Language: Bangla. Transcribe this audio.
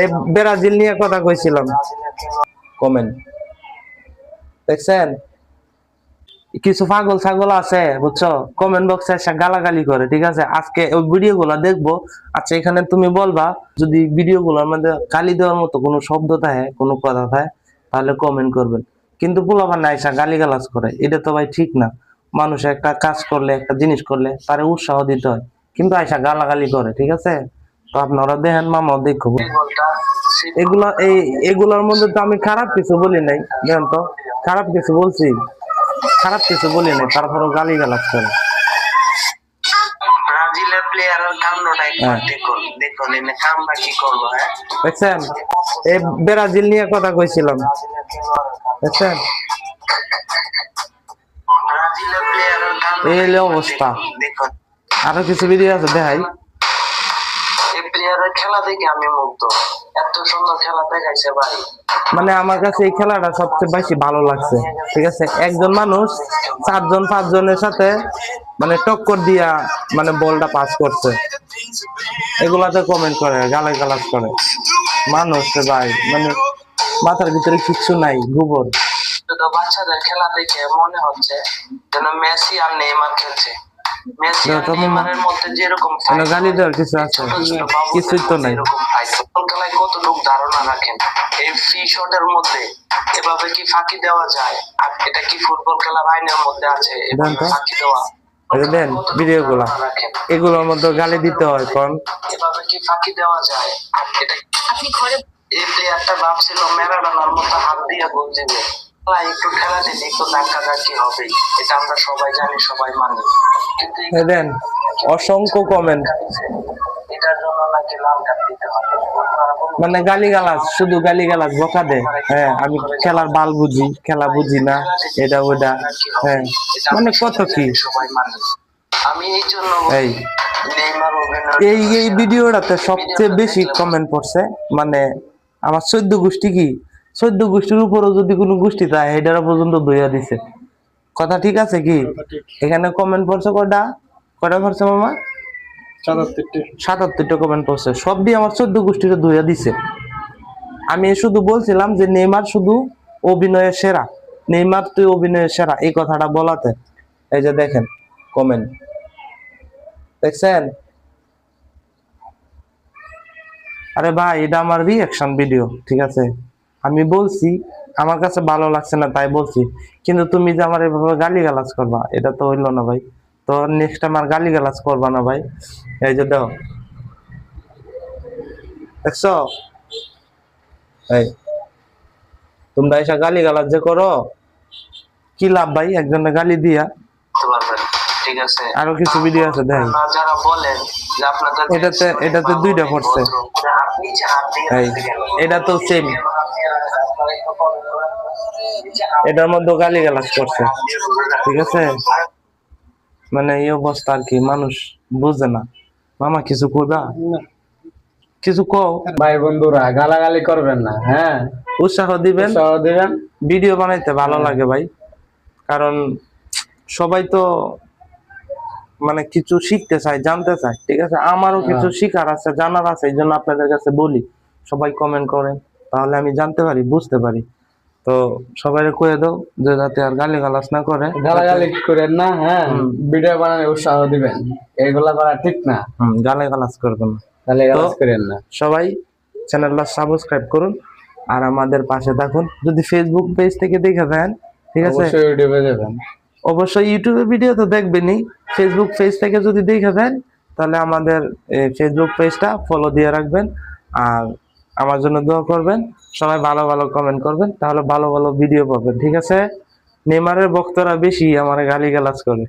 এই ব্রাজিল নিয়ে কথা কইছিলাম। কমেন্ট দেখছেন? কিছু পাগল ছাগল আছে, বুঝছ? কমেন্ট বক্সে এসে গালাগালি করে, ঠিক আছে? আজকে ওই ভিডিও গুলা দেখব। আচ্ছা এখানে তুমি বলবা, যদি ভিডিও গুলোর মধ্যে গালি দেওয়ার মতো কোনো শব্দ থাকে, কোনো কথা থাকে, তাহলে কমেন্ট করবেন। কিন্তু পোলাপান না এসে গালি গালাজ করে, এটা তো ভাই ঠিক না। মানুষ একটা কাজ করলে, একটা জিনিস করলে, তারে উৎসাহ দিতে হয়। কিন্তু আইসা গালাগালি করে, ঠিক আছে? তো আপনারা দেখেন মামা দেখব এগুলা এই এগুলোর মধ্যে তো আমি খারাপ কিছু বলি নাই জানেন তো। খারাপ কিছু বলছি। খারাপ কিছু বলি নাই তারপরও গালি গালাজ করে হ্যাঁ। দেখুন দেখুন হ্যাঁ? দেখছেন? এই ব্রাজিল নিয়ে কথা কইছিলাম। দেখছেন? এই অবস্থা। দেখুন আরও কিছু ভিডিও আছে দেখাই। এই প্লেয়ারের খেলা দেখে আমি মুগ্ধ। এত সুন্দর খেলা দেখাইছে ভাই। মানে আমার কাছে এই খেলাটা সবচেয়ে বেশি ভালো লাগছে ঠিক আছে? একজন মানুষ চারজন পাঁচজনের সাথে মানে টক্কর দিয়া মানে বলটা পাস করছে। এগুলাতে কমেন্ট করে গালায় গালাজ করে। মানুষ ভাই মানে মাথার ভিতরে কিচ্ছু নাই গোবর। বাচ্চাদের খেলা দেখে মনে হচ্ছে যেন মেসি আর নেইমার খেলছে। মধ্যে যেরকম মানে গালি দেওয়ার কিছু আছে। কিছুই তো নাই। খেলায় কতটুকু ধারণা রাখেন? এই ফ্রি শটের মধ্যে এভাবে কি ফাঁকি দেওয়া যায়? আর এটা কি ফুটবল খেলার আইনের মধ্যে আছে। ফাঁকি দেওয়া এই দেন ভিডিও গুলা রাখেন? এগুলোর মধ্যে গালি দিতে হয় কারণ এভাবে কি ফাঁকি দেওয়া যায়? আর এটা আপনি ঘরে এই প্লেয়ারটা ভাবছিল ম্যারাডোনার মতো হাত দিয়ে গোল দিবে। একটু খেলা একটু ধাক্কা হবে। এটা আমরা সবাই জানি সবাই মানি। কিন্তু এই এই দেন। অসংখ্য কমেন্ট এটার জন্য নাকি লাল কার্ড দিতে হবে। মানে গালি গালাজ শুধু গালি গালাজ বকা দে। হ্যাঁ আমি খেলার বাল বুঝি খেলা বুঝি না এটা ওটা। হ্যাঁ মানে কত কি? আমি এই জন্য এই। এই এই ভিডিওটাতে সবচেয়ে বেশি কমেন্ট পড়ছে মানে আমার চোদ্দ গোষ্ঠী কি? চোদ্দ গোষ্ঠীর উপরও যদি কোনো গোষ্ঠী থাকে এটারা পর্যন্ত দইয়া দিছে। কথা ঠিক আছে কি? এখানে কমেন্ট পড়ছে কটা কটা পড়ছে মামা? সাতাত্তরটা। কমেন্ট পড়ছে। সব দিয়ে আমার চোদ্দ গোষ্ঠীটা ধুইয়া দিছে। আমি শুধু বলছিলাম যে নেইমার শুধু অভিনয়ের সেরা। নেইমার তুই অভিনয়ের সেরা এই কথাটা বলাতে। এই যে দেখেন কমেন্ট দেখছেন? আরে ভাই এটা আমার রিয়াকশন ভিডিও ঠিক আছে? আমি বলছি আমার কাছে ভালো লাগছে না তাই বলছি। কিন্তু তুমি যে আমার এভাবে গালি গালাজ করবা এটা তো হইল না ভাই। তো নেক্সট টাইম আর গালি গালাজ করবা না ভাই। এই যে দাও দেখছ? এই তোমরা এসা গালি গালাজ যে করো কি লাভ ভাই একজনের গালি দিয়া? ঠিক আছে। আরও কিছু ভিডিও আছে দেখ যারা বলেন যে আপনাদের এটাতে- এটাতে দুইটা পড়ছে। এটা তো সেম এটার মধ্যে গালি গালাজ করছে। ঠিক আছে? মানে এই অবস্থা আর কি মানুষ বুঝে না। মামা কিছু কইবা? কিছু কও? ভাই বন্ধুরা গালাগালি করবেন না হ্যাঁ? উৎসাহ দিবেন? উৎসাহ দিবেন? ভিডিও বানাইতে ভালো লাগে ভাই। কারণ সবাই তো মানে কিছু শিখতে চায় জানতে চায়। ঠিক আছে? আমারও কিছু শিখার আছে জানার আছে এই জন্য আপনাদের কাছে বলি। সবাই কমেন্ট করেন। তাহলে আমি জানতে পারি বুঝতে পারি। তো সবাই কয়ে দাও যে যাতে আর গালি গালাজ না করে। গালাগালি করেন না হ্যাঁ ভিডিও বানানোর উৎসাহ দিবেন। এগুলা করা ঠিক না। গালি গালাজ করবেন না। তাহলে গালাজ করেন না। সবাই চ্যানেলটা সাবস্ক্রাইব করুন আর আমাদের পাশে থাকুন। যদি ফেসবুক পেজ থেকে দেখে দেন ঠিক আছে? অবশ্যই ইউটিউবে দেবেন অবশ্যই ইউটিউবে ভিডিও তো দেখবেনই। ফেসবুক পেজ থেকে যদি দেখে দেন তাহলে আমাদের ফেসবুক পেজটা ফলো দিয়ে রাখবেন। আর আমার জন্য দোয়া করবেন, সবাই ভালো ভালো কমেন্ট করবেন, তাহলে ভালো ভালো ভিডিও পাবেন, ঠিক আছে? নেমারের বক্তরা বেশি আমার গালি গালাজ করে।